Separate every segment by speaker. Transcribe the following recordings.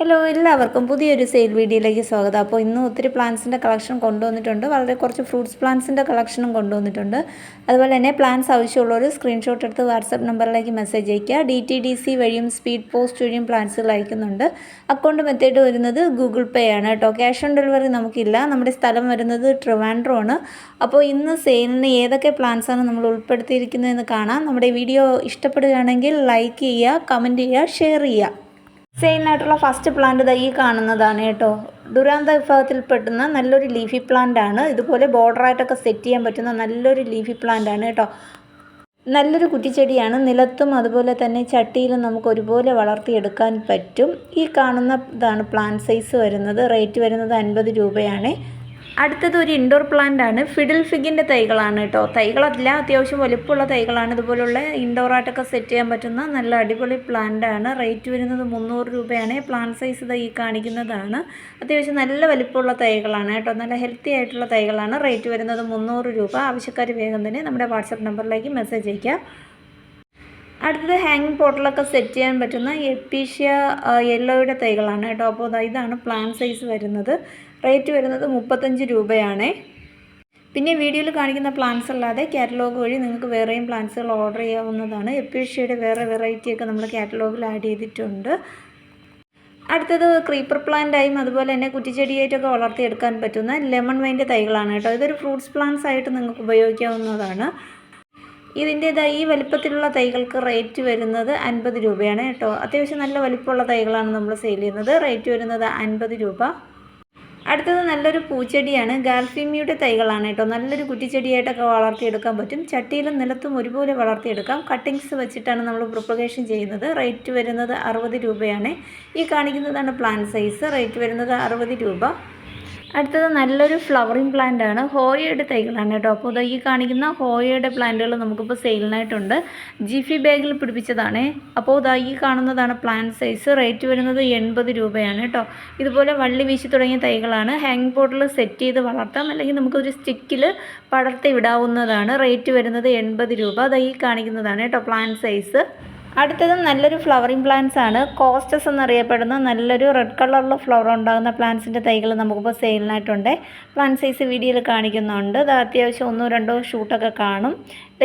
Speaker 1: Hello എല്ലാവർക്കും പുതിയൊരു sale വീഡിയോയിലേക്ക് സ്വാഗതം. അപ്പോൾ ഇന്ന് ഒത്തിരി പ്ലാന്റ്സിന്റെ കളക്ഷൻ കൊണ്ടുവന്നിട്ടുണ്ട്. വളരെ കുറച്ച് ഫ്രൂട്ട്സ് പ്ലാന്റ്സിന്റെ കളക്ഷനും കൊണ്ടുവന്നിട്ടുണ്ട്. അതുപോലെ തന്നെ പ്ലാന്റ്സ് ആവശ്യമുള്ളവർ സ്ക്രീൻഷോട്ട് എടുത്ത് വാട്സപ്പ് നമ്പറിലേക്ക് മെസ്സേജ് അയയ്ക്കുക. ഡി ടി ഡി സി വഴിയും സ്പീഡ് പോസ്റ്റ് വഴിയും പ്ലാന്റ്സുകൾ അയക്കുന്നുണ്ട്. അക്കൗണ്ട് മെത്തേഡ് വരുന്നത് ഗൂഗിൾ പേ ആണ് കേട്ടോ. ക്യാഷ് ഓൺ ഡെലിവറി നമുക്കില്ല. നമ്മുടെ സ്ഥലം വരുന്നത് ട്രിവാൻഡ്രോ ആണ്. അപ്പോൾ ഇന്ന് സെയിലിന് ഏതൊക്കെ പ്ലാന്റ്സാണ് നമ്മൾ ഉൾപ്പെടുത്തിയിരിക്കുന്നതെന്ന് കാണാം. നമ്മുടെ വീഡിയോ ഇഷ്ടപ്പെടുകയാണെങ്കിൽ ലൈക്ക് ചെയ്യുക കമന്റ് ചെയ്യുക ഷെയർ ചെയ്യുക. സെയിലിനായിട്ടുള്ള ഫസ്റ്റ് പ്ലാന്റ് ദാ ഈ കാണുന്നതാണ് കേട്ടോ. ദുരാന്ത വിഭാഗത്തിൽ പെട്ടുന്ന നല്ലൊരു ലീഫി പ്ലാന്റ് ആണ്. ഇതുപോലെ ബോർഡറായിട്ടൊക്കെ സെറ്റ് ചെയ്യാൻ പറ്റുന്ന നല്ലൊരു ലീഫി പ്ലാന്റ് ആണ് കേട്ടോ. നല്ലൊരു കുറ്റിച്ചെടിയാണ്. നിലത്തും അതുപോലെ തന്നെ ചട്ടിയിലും നമുക്ക് ഒരുപോലെ വളർത്തിയെടുക്കാൻ പറ്റും. ഈ കാണുന്ന ഇതാണ് പ്ലാന്റ് സൈസ് വരുന്നത്. റേറ്റ് വരുന്നത് അൻപത് രൂപയാണ്. അടുത്തത് ഒരു ഇൻഡോർ പ്ലാന്റ് ആണ്. ഫിഡിൽ ഫിഗിന്റെ തൈകളാണ് കേട്ടോ. തൈകളല്ല അത്യാവശ്യം വലുപ്പമുള്ള തൈകളാണ്. ഇതുപോലുള്ള ഇൻഡോറായിട്ടൊക്കെ സെറ്റ് ചെയ്യാൻ പറ്റുന്ന നല്ല അടിപൊളി പ്ലാന്റ് ആണ്. റേറ്റ് വരുന്നത് മുന്നൂറ് രൂപയാണ്. പ്ലാന്റ് സൈസ് ഇത് ഈ കാണിക്കുന്നതാണ്. അത്യാവശ്യം നല്ല വലുപ്പമുള്ള തൈകളാണ് കേട്ടോ. നല്ല ഹെൽത്തി ആയിട്ടുള്ള തൈകളാണ്. റേറ്റ് വരുന്നത് മുന്നൂറ് രൂപ. ആവശ്യക്കാർ വേഗം തന്നെ നമ്മുടെ വാട്സപ്പ് നമ്പറിലേക്ക് മെസ്സേജ് അയയ്ക്കുക അടുത്തത് ഹാങ്ങിങ് പോട്ടിലൊക്കെ സെറ്റ് ചെയ്യാൻ പറ്റുന്ന എപ്പീഷ്യ യെല്ലോയുടെ തൈകളാണ് കേട്ടോ. അപ്പോൾ ഇതാണ് പ്ലാൻ സൈസ് വരുന്നത്. റേറ്റ് വരുന്നത് മുപ്പത്തഞ്ച് രൂപയാണ്. പിന്നെ വീഡിയോയിൽ കാണിക്കുന്ന പ്ലാന്റ്സ് അല്ലാതെ കാറ്റലോഗ് വഴി നിങ്ങൾക്ക് വേറെയും പ്ലാന്റ്സുകൾ ഓർഡർ ചെയ്യാവുന്നതാണ്. എപ്പീഷ്യയുടെ വേറെ വെറൈറ്റിയൊക്കെ നമ്മൾ കാറ്റലോഗിൽ ആഡ് ചെയ്തിട്ടുണ്ട്. അടുത്തത് ക്രീപ്പർ പ്ലാന്റായും അതുപോലെ തന്നെ കുറ്റിച്ചെടിയായിട്ടൊക്കെ വളർത്തിയെടുക്കാൻ പറ്റുന്ന ലെമൺ വൈന്റെ തൈകളാണ് കേട്ടോ. ഇതൊരു ഫ്രൂട്ട്സ് പ്ലാന്റ്സ് ആയിട്ട് നിങ്ങൾക്ക് ഉപയോഗിക്കാവുന്നതാണ്. ഇതിന്റേതായ ഈ വലിപ്പത്തിലുള്ള തൈകൾക്ക് റേറ്റ് വരുന്നത് അൻപത് രൂപയാണ് കേട്ടോ. അത്യാവശ്യം നല്ല വലിപ്പമുള്ള തൈകളാണ് നമ്മൾ സെയിൽ ചെയ്യുന്നത്. റേറ്റ് വരുന്നത് അൻപത് രൂപ. അടുത്തത് നല്ലൊരു പൂച്ചെടിയാണ്. ഗാൽഫീമിയുടെ തൈകളാണ് കേട്ടോ. നല്ലൊരു കുറ്റിച്ചെടിയായിട്ടൊക്കെ വളർത്തിയെടുക്കാൻ പറ്റും. ചട്ടിയിലും നിലത്തും ഒരുപോലെ വളർത്തിയെടുക്കാം. കട്ടിങ്സ് വെച്ചിട്ടാണ് നമ്മൾ പ്രൊപ്പഗേഷൻ ചെയ്യുന്നത്. റേറ്റ് വരുന്നത് അറുപത് രൂപയാണ്. ഈ കാണിക്കുന്നതാണ് പ്ലാന്റ് സൈസ്. റേറ്റ് വരുന്നത് അറുപത് രൂപ. അടുത്തത് നല്ലൊരു ഫ്ലവറിങ് പ്ലാന്റ് ആണ്. ഹോയയുടെ തൈകളാണ് കേട്ടോ. അപ്പോൾ ഈ കാണിക്കുന്ന ഹോയയുടെ പ്ലാന്റുകൾ നമുക്കിപ്പോൾ സെയിലിനായിട്ടുണ്ട് ജിഫി ബാഗിൽ പിടിപ്പിച്ചതാണ്. അപ്പോൾ ഇതാ ഈ കാണുന്നതാണ് പ്ലാന്റ് സൈസ് റേറ്റ് വരുന്നത് എൺപത് രൂപയാണ് കേട്ടോ. ഇതുപോലെ വള്ളി വീശി തുടങ്ങിയ തൈകളാണ്. ഹാങ് ബോട്ടിൽ സെറ്റ് ചെയ്ത് വളർത്താം. അല്ലെങ്കിൽ നമുക്കൊരു സ്റ്റിക്കിൽ പടർത്തി വിടാവുന്നതാണ്. റേറ്റ് വരുന്നത് എൺപത് രൂപ. അതാ ഈ കാണിക്കുന്നതാണ് കേട്ടോ പ്ലാന്റ് സൈസ് അടുത്തതും നല്ലൊരു ഫ്ലവറിങ് പ്ലാന്റ്സ് ആണ്. കോസ്റ്റസ് എന്നറിയപ്പെടുന്ന നല്ലൊരു റെഡ് കളറിലുള്ള ഫ്ലവർ ഉണ്ടാകുന്ന പ്ലാന്റ്സിന്റെ തൈകൾ നമുക്കിപ്പോൾ സെയിലിനായിട്ടുണ്ട് പ്ലാന്റ് സൈസ് വീഡിയോയിൽ കാണിക്കുന്നുണ്ട്. അത് അത്യാവശ്യം ഒന്നോ രണ്ടോ ഷൂട്ടൊക്കെ കാണും.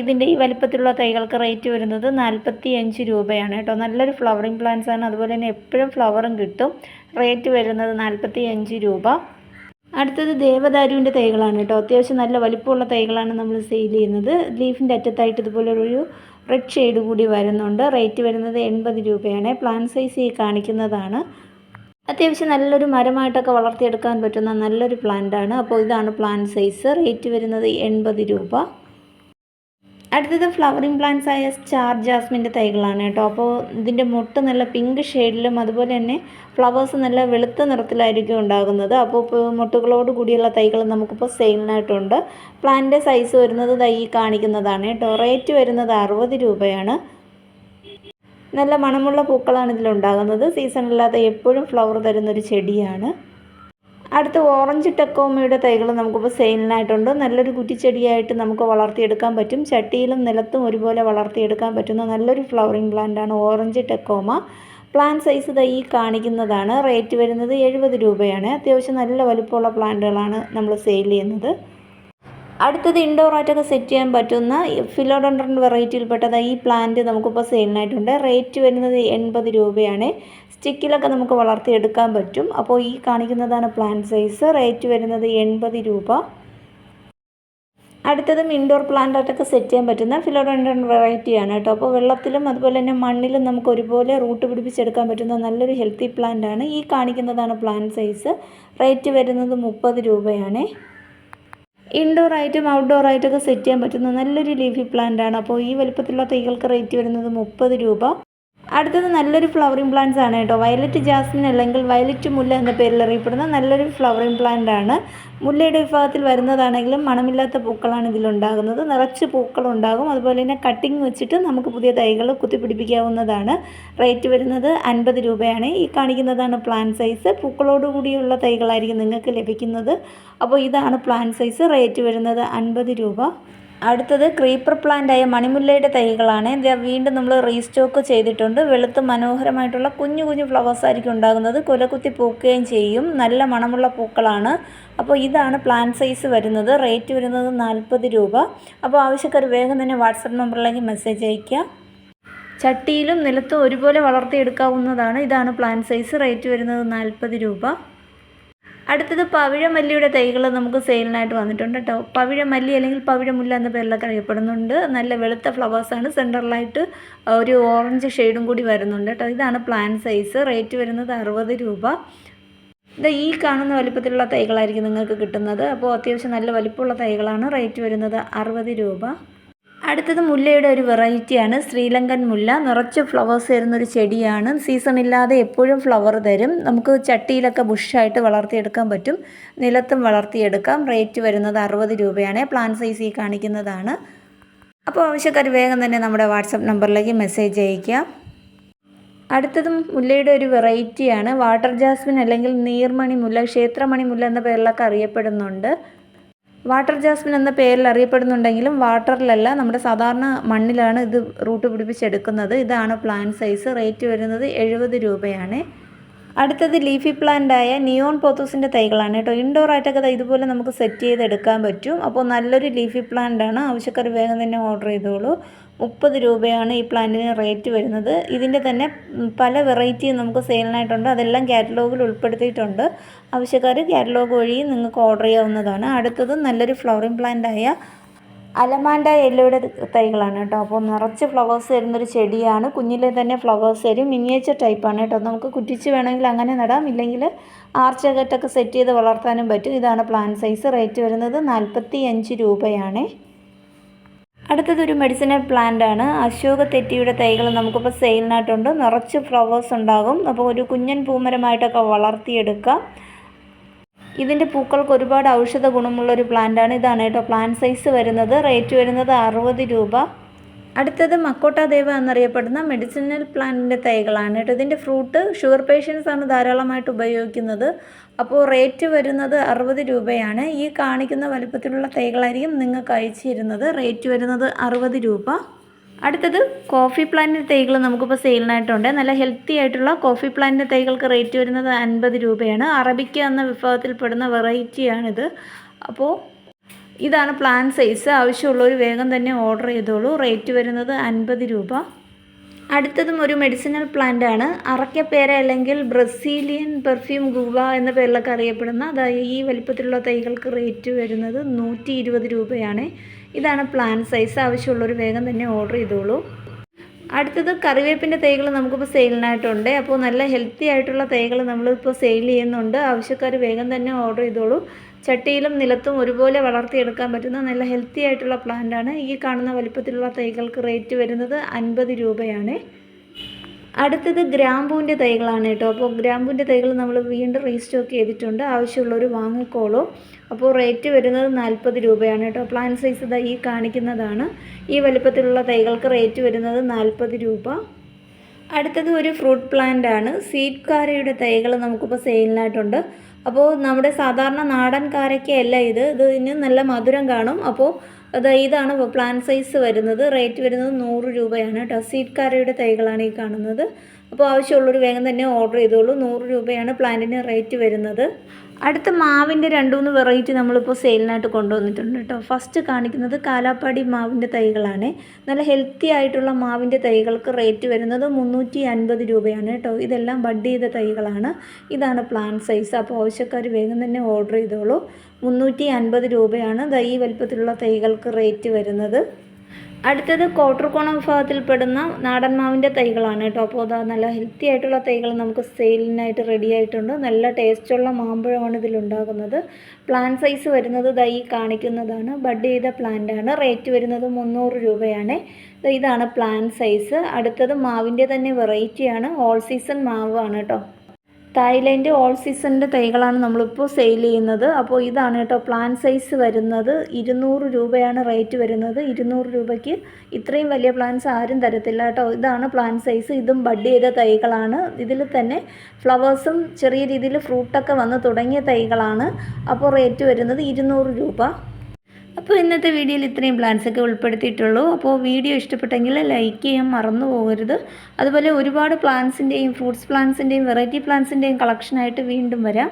Speaker 1: ഇതിന്റെ ഈ വലിപ്പത്തിലുള്ള തൈകൾക്ക് റേറ്റ് വരുന്നത് നാൽപ്പത്തി അഞ്ച് രൂപയാണ് കേട്ടോ. നല്ലൊരു ഫ്ലവറിങ് പ്ലാന്റ്സ് ആണ്. അതുപോലെ തന്നെ എപ്പോഴും ഫ്ലവറും കിട്ടും. റേറ്റ് വരുന്നത് നാൽപ്പത്തി അഞ്ച് രൂപ. അടുത്തത് ദേവദാരുവിന്റെ തൈകളാണ് കേട്ടോ. അത്യാവശ്യം നല്ല വലിപ്പമുള്ള തൈകളാണ് നമ്മൾ സെയിൽ ചെയ്യുന്നത്. ലീഫിന്റെ അറ്റത്തായിട്ട് ഇതുപോലെ ഒരു റെഡ് ഷെയ്ഡ് കൂടി വരുന്നുണ്ട്. റേറ്റ് വരുന്നത് എൺപത് രൂപയാണ്. പ്ലാൻ സൈസ് ഈ കാണിക്കുന്നതാണ്. അത്യാവശ്യം നല്ലൊരു മരമായിട്ടൊക്കെ വളർത്തിയെടുക്കാൻ പറ്റുന്ന നല്ലൊരു പ്ലാന്റാണ് അപ്പോൾ ഇതാണ് പ്ലാൻ സൈസ് റേറ്റ് വരുന്നത് എൺപത് രൂപ. അടുത്തത് ഫ്ലവറിങ് പ്ലാന്റ്സ് ആയ സ്റ്റാർ ജാസ്മിന്റെ തൈകളാണ് കേട്ടോ. അപ്പോൾ ഇതിന്റെ മുട്ട് നല്ല പിങ്ക് ഷെയ്ഡിലും അതുപോലെ തന്നെ ഫ്ലവേഴ്സ് നല്ല വെളുത്ത നിറത്തിലായിരിക്കും ഉണ്ടാകുന്നത്. അപ്പോൾ ഇപ്പോൾ മുട്ടുകളോട് കൂടിയുള്ള തൈകൾ നമുക്കിപ്പോൾ സെയിലിനായിട്ടുണ്ട് പ്ലാന്റിന്റെ സൈസ് വരുന്നത് തൈ കാണിക്കുന്നതാണ് കേട്ടോ. റേറ്റ് വരുന്നത് അറുപത് രൂപയാണ്. നല്ല മണമുള്ള പൂക്കളാണ് ഇതിലുണ്ടാകുന്നത്. സീസണില്ലാത്ത എപ്പോഴും ഫ്ലവർ തരുന്നൊരു ചെടിയാണ്. അടുത്ത ഓറഞ്ച് ടെക്കോമയുടെ തൈകൾ നമുക്കിപ്പോൾ സെയിലിനായിട്ടുണ്ട്. നല്ലൊരു കുറ്റിച്ചെടിയായിട്ട് നമുക്ക് വളർത്തിയെടുക്കാൻ പറ്റും. ചട്ടിയിലും നിലത്തും ഒരുപോലെ വളർത്തിയെടുക്കാൻ പറ്റുന്ന നല്ലൊരു ഫ്ലവറിങ് പ്ലാന്റാണ് ഓറഞ്ച് ടെക്കോമ പ്ലാൻ സൈസ് തൈ കാണിക്കുന്നതാണ്. റേറ്റ് വരുന്നത് എഴുപത് രൂപയാണ്. അത്യാവശ്യം നല്ല വലുപ്പമുള്ള പ്ലാന്റുകളാണ് നമ്മൾ സെയിൽ ചെയ്യുന്നത്. അടുത്തത് ഇൻഡോർ ആയിട്ടൊക്കെ സെറ്റ് ചെയ്യാൻ പറ്റുന്ന ഫിലോഡോണ്ടറിന്റെ വെറൈറ്റിയിൽപ്പെട്ടത് ഈ പ്ലാന്റ് നമുക്കിപ്പോൾ സെയിലിനായിട്ടുണ്ട് റേറ്റ് വരുന്നത് എൺപത് രൂപയാണ്. സ്റ്റിക്കിലൊക്കെ നമുക്ക് വളർത്തിയെടുക്കാൻ പറ്റും. അപ്പോൾ ഈ കാണിക്കുന്നതാണ് പ്ലാന്റ് സൈസ് റേറ്റ് വരുന്നത് എൺപത് രൂപ. അടുത്തതും ഇൻഡോർ പ്ലാന്റായിട്ടൊക്കെ സെറ്റ് ചെയ്യാൻ പറ്റുന്ന ഫിലോഡോണ്ടൻ വെറൈറ്റിയാണ് കേട്ടോ. അപ്പോൾ വെള്ളത്തിലും അതുപോലെ തന്നെ മണ്ണിലും നമുക്ക് ഒരുപോലെ റൂട്ട് പിടിപ്പിച്ചെടുക്കാൻ പറ്റുന്ന നല്ലൊരു ഹെൽത്തി പ്ലാന്റ് ആണ്. ഈ കാണിക്കുന്നതാണ് പ്ലാന്റ് സൈസ് റേറ്റ് വരുന്നത് മുപ്പത് രൂപയാണ്. ഇൻഡോർ ആയിട്ടും ഔട്ട്ഡോർ ആയിട്ടൊക്കെ സെറ്റ് ചെയ്യാൻ പറ്റുന്ന നല്ലൊരു ലീഫി പ്ലാന്റ് ആണ്. അപ്പോൾ ഈ വലുപ്പത്തിലുള്ള തൈകൾക്ക് റേറ്റ് വരുന്നത് മുപ്പത് രൂപ. അടുത്തത് നല്ലൊരു ഫ്ലവറിംഗ് പ്ലാന്റ്സ് ആണ് കേട്ടോ. വയലറ്റ് ജാസ്മിൻ അല്ലെങ്കിൽ വയലറ്റ് മുല്ല എന്ന പേരിൽ അറിയപ്പെടുന്ന നല്ലൊരു ഫ്ലവറിംഗ് പ്ലാന്റ് ആണ്. മുല്ലയുടെ വിഭാഗത്തിൽ വരുന്നതാണെങ്കിലും മണമില്ലാത്ത പൂക്കളാണ് ഇതിലുണ്ടാകുന്നത് നിറച്ച് പൂക്കളുണ്ടാകും അതുപോലെ തന്നെ കട്ടിങ് വെച്ചിട്ട് നമുക്ക് പുതിയ തൈകൾ കുത്തിപ്പിടിപ്പിക്കാവുന്നതാണ് റേറ്റ് വരുന്നത് അൻപത് രൂപയാണ്. ഈ കാണിക്കുന്നതാണ് പ്ലാൻ സൈസ് പൂക്കളോട് കൂടിയുള്ള തൈകളായിരിക്കും നിങ്ങൾക്ക് ലഭിക്കുന്നത്. അപ്പോൾ ഇതാണ് പ്ലാൻ സൈസ് റേറ്റ് വരുന്നത് അൻപത് രൂപ. അടുത്തത് ക്രീപ്പർ പ്ലാന്റായ മണിമുല്ലയുടെ തൈകളാണ്. ഇത് വീണ്ടും നമ്മൾ റീസ്റ്റോക്ക് ചെയ്തിട്ടുണ്ട്. വെളുത്ത് മനോഹരമായിട്ടുള്ള കുഞ്ഞു കുഞ്ഞു ഫ്ലവേഴ്സ് ആയിരിക്കും ഉണ്ടാകുന്നത്. കൊലകുത്തി പൂക്കുകയും ചെയ്യും. നല്ല മണമുള്ള പൂക്കളാണ്. അപ്പോൾ ഇതാണ് പ്ലാൻ സൈസ് വരുന്നത്. റേറ്റ് വരുന്നത് നാൽപ്പത് രൂപ. അപ്പോൾ ആവശ്യക്കാർ വേഗം തന്നെ വാട്സപ്പ് നമ്പറിലേക്ക് മെസ്സേജ് അയയ്ക്കുക. ചട്ടിയിലും നിലത്തും ഒരുപോലെ വളർത്തിയെടുക്കാവുന്നതാണ്. ഇതാണ് പ്ലാൻ സൈസ് റേറ്റ് വരുന്നത് നാൽപ്പത് രൂപ. അടുത്തത് പവിഴമല്ലിയുടെ തൈകൾ നമുക്ക് സെയിലിനായിട്ട് വന്നിട്ടുണ്ട് കേട്ടോ. പവിഴമല്ലി അല്ലെങ്കിൽ പവിഴമുല്ല എന്ന പേരിലൊക്കെ അറിയപ്പെടുന്നുണ്ട്. നല്ല വെളുത്ത ഫ്ലവേഴ്സാണ് സെന്ററിലായിട്ട് ഒരു ഓറഞ്ച് ഷെയ്ഡും കൂടി വരുന്നുണ്ട് കേട്ടോ. ഇതാണ് പ്ലാൻ സൈസ് റേറ്റ് വരുന്നത് അറുപത് രൂപ. ഇത് ഈ കാണുന്ന വലിപ്പത്തിലുള്ള തൈകളായിരിക്കും നിങ്ങൾക്ക് കിട്ടുന്നത്. അപ്പോൾ അത്യാവശ്യം നല്ല വലിപ്പമുള്ള തൈകളാണ്. റേറ്റ് വരുന്നത് അറുപത് രൂപ. അടുത്തത് മുല്ലയുടെ ഒരു വെറൈറ്റിയാണ് ശ്രീലങ്കൻ മുല്ല. നിറച്ച് ഫ്ലവേഴ്സ് തരുന്ന ഒരു ചെടിയാണ്. സീസൺ ഇല്ലാതെ എപ്പോഴും ഫ്ലവർ തരും. നമുക്ക് ചട്ടിയിലൊക്കെ ബുഷായിട്ട് വളർത്തിയെടുക്കാൻ പറ്റും. നിലത്തും വളർത്തിയെടുക്കാം. റേറ്റ് വരുന്നത് അറുപത് രൂപയാണ്. പ്ലാൻ സൈസ് ഈ കാണിക്കുന്നതാണ്. അപ്പോൾ ആവശ്യക്കാർ വേഗം തന്നെ നമ്മുടെ വാട്സപ്പ് നമ്പറിലേക്ക് മെസ്സേജ് അയയ്ക്കാം അടുത്തതും മുല്ലയുടെ ഒരു വെറൈറ്റിയാണ് വാട്ടർ ജാസ്മിൻ അല്ലെങ്കിൽ നീർമണി മുല്ല ക്ഷേത്രമണി മുല്ല എന്ന പേരിലൊക്കെ അറിയപ്പെടുന്നുണ്ട്. വാട്ടർ ജാസ്മിൻ എന്ന പേരിൽ അറിയപ്പെടുന്നുണ്ടെങ്കിലും വാട്ടറിലല്ല നമ്മുടെ സാധാരണ മണ്ണിലാണ് ഇത് റൂട്ട് പിടിപ്പിച്ചെടുക്കുന്നത്. ഇതാണ് പ്ലാന്റ് സൈസ്. റേറ്റ് വരുന്നത് എഴുപത് രൂപയാണ്. അടുത്തത് ലീഫി പ്ലാന്റായ നിയോൺ പോത്തൂസിന്റെ തൈകളാണ് കേട്ടോ. ഇൻഡോർ ആയിട്ടൊക്കെ ഇതുപോലെ നമുക്ക് സെറ്റ് ചെയ്തെടുക്കാൻ പറ്റും. അപ്പോൾ നല്ലൊരു ലീഫി പ്ലാന്റാണ് ആവശ്യക്കാർ വേഗം തന്നെ ഓർഡർ ചെയ്തോളൂ. മുപ്പത് രൂപയാണ് ഈ പ്ലാന്റിന് റേറ്റ് വരുന്നത്. ഇതിന്റെ തന്നെ പല വെറൈറ്റിയും നമുക്ക് സെയിലിനായിട്ടുണ്ട്. അതെല്ലാം കാറ്റലോഗിൽ ഉൾപ്പെടുത്തിയിട്ടുണ്ട്. ആവശ്യക്കാർ കാറ്റലോഗ് വഴി നിങ്ങൾക്ക് ഓർഡർ ചെയ്യാവുന്നതാണ്. അടുത്തത് നല്ലൊരു ഫ്ലവറിംഗ് പ്ലാന്റായ അലമാൻഡ യെല്ലോയുടെ തൈകളാണ് കേട്ടോ. അപ്പോൾ നിറച്ച് ഫ്ലവേഴ്സ് തരുന്നൊരു ചെടിയാണ്. കുഞ്ഞിലെ തന്നെ ഫ്ലവേഴ്സ് തരും. മിനിയേച്ചർ ടൈപ്പാണ് കേട്ടോ. നമുക്ക് കുറ്റിച്ച് വേണമെങ്കിൽ അങ്ങനെ നടാം. ഇല്ലെങ്കിൽ ആർച്ചകറ്റൊക്കെ സെറ്റ് ചെയ്ത് വളർത്താനും പറ്റും. ഇതാണ് പ്ലാന്റ് സൈസ്. റേറ്റ് വരുന്നത് നാൽപ്പത്തി അഞ്ച് രൂപയാണ്. അടുത്തതൊരു മെഡിസിനൽ പ്ലാന്റ് ആണ്. അശോക തെറ്റിയുടെ തൈകൾ നമുക്കിപ്പോൾ സെയിലിനായിട്ടുണ്ട് നിറച്ച് ഫ്ലവേഴ്സ് ഉണ്ടാകും. അപ്പോൾ ഒരു കുഞ്ഞൻ പൂമരമായിട്ടൊക്കെ വളർത്തിയെടുക്കാം. ഇതിന്റെ പൂക്കൾക്ക് ഒരുപാട് ഔഷധ ഗുണമുള്ള ഒരു പ്ലാന്റാണ് ഇതാണ് കേട്ടോ. പ്ലാന്റ് സൈസ് വരുന്നത്. റേറ്റ് വരുന്നത് അറുപത് രൂപ. അടുത്തത് മക്കോട്ട മക്കോട്ടാദേവ എന്നറിയപ്പെടുന്ന മെഡിസിനൽ പ്ലാന്റിന്റെ തൈകളാണ്. കേട്ടോ ഇതിന്റെ ഫ്രൂട്ട് ഷുഗർ പേഷ്യൻസ് ആണ് ധാരാളമായിട്ട് ഉപയോഗിക്കുന്നത്. അപ്പോൾ റേറ്റ് വരുന്നത് അറുപത് രൂപയാണ്. ഈ കാണിക്കുന്ന വലുപ്പത്തിലുള്ള തൈകളായിരിക്കും നിങ്ങൾക്ക് അയച്ചു തരുന്നത് റേറ്റ് വരുന്നത് അറുപത് രൂപ. അടുത്തത് കോഫി പ്ലാന്റിന്റെ തൈകൾ നമുക്കിപ്പോൾ സെയിലിനായിട്ടുണ്ട് നല്ല ഹെൽത്തി ആയിട്ടുള്ള കോഫി പ്ലാന്റിന്റെ തൈകൾക്ക് റേറ്റ് വരുന്നത് അൻപത് രൂപയാണ്. അറബിക്ക എന്ന വിഭാഗത്തിൽപ്പെടുന്ന വെറൈറ്റിയാണിത് അപ്പോൾ ഇതാണ് പ്ലാൻ സൈസ് ആവശ്യമുള്ളവർ വേഗം തന്നെ ഓർഡർ ചെയ്തോളൂ. റേറ്റ് വരുന്നത് അൻപത് രൂപ. അടുത്തതും ഒരു മെഡിസിനൽ പ്ലാന്റ് ആണ്. അറക്കപ്പേര അല്ലെങ്കിൽ ബ്രസീലിയൻ പെർഫ്യൂം ഗുവ എന്ന പേരിലൊക്കെ അറിയപ്പെടുന്ന അതായത് ഈ വലിപ്പത്തിലുള്ള തൈകൾക്ക് റേറ്റ് വരുന്നത് നൂറ്റി ഇരുപത് രൂപയാണ്. ഇതാണ് പ്ലാൻ സൈസ് ആവശ്യമുള്ളവർ വേഗം തന്നെ ഓർഡർ ചെയ്തോളൂ. അടുത്തത് കറിവേപ്പിന്റെ തൈകൾ നമുക്കിപ്പോൾ സെയിലിനായിട്ടുണ്ട് അപ്പോൾ നല്ല ഹെൽത്തി ആയിട്ടുള്ള തൈകൾ നമ്മളിപ്പോൾ സെയിൽ ചെയ്യുന്നുണ്ട്. ആവശ്യക്കാർ വേഗം തന്നെ ഓർഡർ ചെയ്തോളൂ. ചട്ടിയിലും നിലത്തും ഒരുപോലെ വളർത്തിയെടുക്കാൻ പറ്റുന്ന നല്ല ഹെൽത്തി ആയിട്ടുള്ള പ്ലാന്റാണ് ഈ കാണുന്ന വലിപ്പത്തിലുള്ള തൈകൾക്ക് റേറ്റ് വരുന്നത് അൻപത് രൂപയാണ്. അടുത്തത് ഗ്രാമ്പൂവിന്റെ തൈകളാണ് കേട്ടോ. അപ്പോൾ ഗ്രാമ്പൂവിന്റെ തൈകൾ നമ്മൾ വീണ്ടും റീസ്റ്റോക്ക് ചെയ്തിട്ടുണ്ട്. ആവശ്യമുള്ളവർ വാങ്ങിക്കോളൂ. അപ്പോൾ റേറ്റ് വരുന്നത് നാൽപ്പത് രൂപയാണ് കേട്ടോ. പ്ലാൻ സൈസ് ഇതാ ഈ കാണിക്കുന്നതാണ്. ഈ വലിപ്പത്തിലുള്ള തൈകൾക്ക് റേറ്റ് വരുന്നത് നാൽപ്പത് രൂപ. അടുത്തത് ഒരു ഫ്രൂട്ട് പ്ലാന്റ് ആണ്. സീഡ് കാരയുടെ തൈകൾ നമുക്കിപ്പോൾ സെയിലിനായിട്ടുണ്ട് അപ്പോൾ നമ്മുടെ സാധാരണ നാടൻ കാരയ്ക്കയല്ല ഇത്. ഇതിന് നല്ല മധുരം കാണും. അപ്പോൾ അത് ഇതാണ് പ്ലാൻ സൈസ് വരുന്നത്. റേറ്റ് വരുന്നത് നൂറ് രൂപയാണ് കേട്ടോ. സീഡ് കാരയുടെ തൈകളാണ് ഈ കാണുന്നത്. അപ്പോൾ ആവശ്യമുള്ളൊരു വേഗം തന്നെ ഓർഡർ ചെയ്തോളൂ. നൂറ് രൂപയാണ് പ്ലാന്റിന് റേറ്റ് വരുന്നത്. അടുത്ത മാവിന്റെ രണ്ട് മൂന്ന് വെറൈറ്റി നമ്മളിപ്പോൾ സെയിലിനായിട്ട് കൊണ്ടുവന്നിട്ടുണ്ട് കേട്ടോ. ഫസ്റ്റ് കാണിക്കുന്നത് കാലാപ്പാടി മാവിന്റെ തൈകളാണ്. നല്ല ഹെൽത്തി ആയിട്ടുള്ള മാവിന്റെ തൈകൾക്ക് റേറ്റ് വരുന്നത് മുന്നൂറ്റി അൻപത് രൂപയാണ് കേട്ടോ. ഇതെല്ലാം ബഡ് ചെയ്ത തൈകളാണ്. ഇതാണ് പ്ലാൻ സൈസ് അപ്പോൾ ആവശ്യക്കാർ വേഗം തന്നെ ഓർഡർ ചെയ്തോളൂ. മുന്നൂറ്റി അൻപത് രൂപയാണ് ഈ വലിപ്പത്തിലുള്ള തൈകൾക്ക് റേറ്റ് വരുന്നത്. അടുത്തത് കോട്ടർക്കോണ വിഭാഗത്തിൽപ്പെടുന്ന നാടൻ മാവിന്റെ തൈകളാണ് കേട്ടോ. അപ്പോൾ അതാ നല്ല ഹെൽത്തി ആയിട്ടുള്ള തൈകൾ നമുക്ക് സെയിലിനായിട്ട് റെഡി ആയിട്ടുണ്ട്. നല്ല ടേസ്റ്റുള്ള മാമ്പഴമാണ് ഇതിലുണ്ടാകുന്നത് പ്ലാന്റ് സൈസ് വരുന്നത് ദൈ കാണിക്കുന്നതാണ്. ബഡ് ചെയ്ത പ്ലാന്റാണ് റേറ്റ് വരുന്നത് മുന്നൂറ് രൂപയാണ്. ഇതാണ് പ്ലാന്റ് സൈസ് അടുത്തത് മാവിന്റെ തന്നെ വെറൈറ്റിയാണ് ഓൾ സീസൺ മാവാണ് കേട്ടോ. തായ്ലൻഡ് ഓൾ സീസണിന്റെ തൈകളാണ് നമ്മളിപ്പോൾ സെയിൽ ചെയ്യുന്നത്. അപ്പോൾ ഇതാണ് കേട്ടോ പ്ലാൻ സൈസ് വരുന്നത്. ഇരുന്നൂറ് രൂപയാണ് റേറ്റ് വരുന്നത്. ഇരുന്നൂറ് രൂപയ്ക്ക് ഇത്രയും വലിയ പ്ലാന്റ്സ് ആരും തരത്തില്ല കേട്ടോ. ഇതാണ് പ്ലാൻ സൈസ്. ഇതും ബഡ് ചെയ്ത തൈകളാണ്. ഇതിൽ തന്നെ ഫ്ലവേഴ്സും ചെറിയ രീതിയിൽ ഫ്രൂട്ടൊക്കെ വന്ന് തുടങ്ങിയ തൈകളാണ്. അപ്പോൾ റേറ്റ് വരുന്നത് ഇരുന്നൂറ് രൂപ. അപ്പോൾ ഇന്നത്തെ വീഡിയോയിൽ ഇത്രയും പ്ലാൻസ് ഒക്കെ ഉൾപ്പെടുത്തിയിട്ടുള്ളൂ. അപ്പോൾ വീഡിയോ ഇഷ്ടപ്പെട്ടെങ്കിൽ ലൈക്ക് ചെയ്യാൻ മറന്നു പോകരുത്. അതുപോലെ ഒരുപാട് പ്ലാൻസിന്റെയും ഫ്രൂട്ട്സ് പ്ലാൻസിന്റെയും വെറൈറ്റി പ്ലാൻസിന്റെയും കളക്ഷനായിട്ട് വീണ്ടും വരാം.